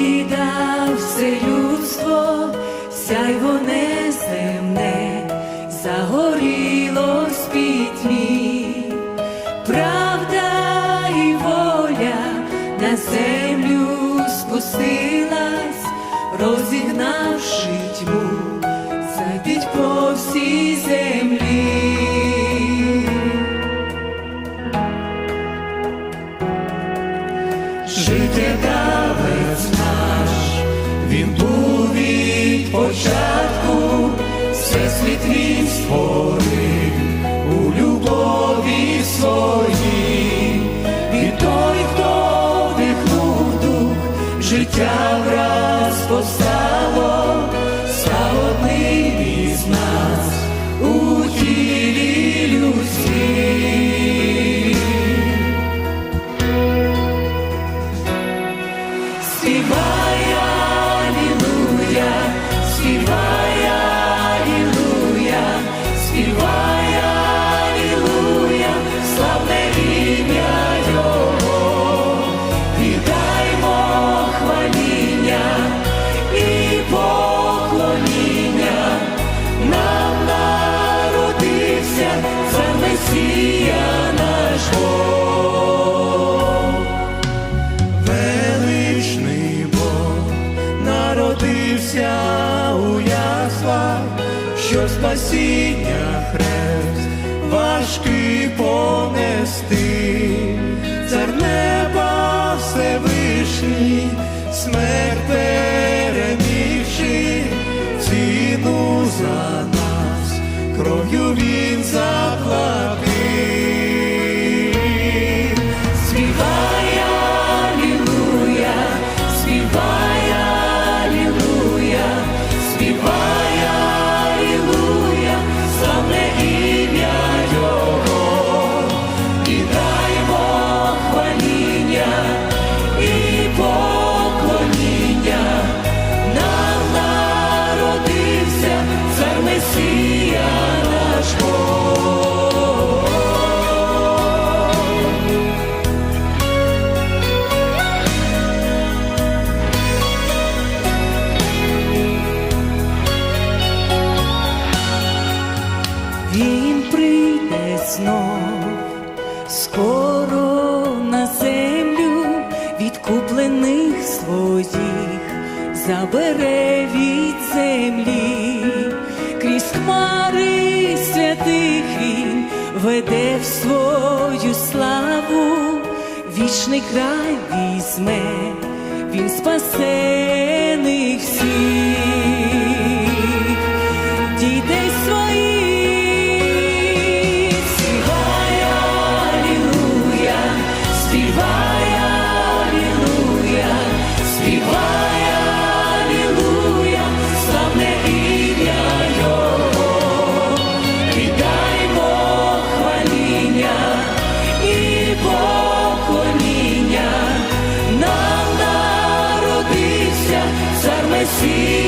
віддав все людство, сяйво неземне, загоріло в спітьмі, правда і воля на землю спустилась, розігнавши тьму, зайдіть по всій землі. Жити він був від початку, всесвіт він створив у любові своїй, і той, хто вдихнув дух, життя враз постало, спасіння хрест важкий понести, цар неба Всевишній, смерть перемігши, ціну за нас, кров'ю він заплатив. Знов, скоро на землю відкуплених своїх забере від землі, крізь хмари святих він веде в свою славу, вічний край візьме, він спасених всіх. confio.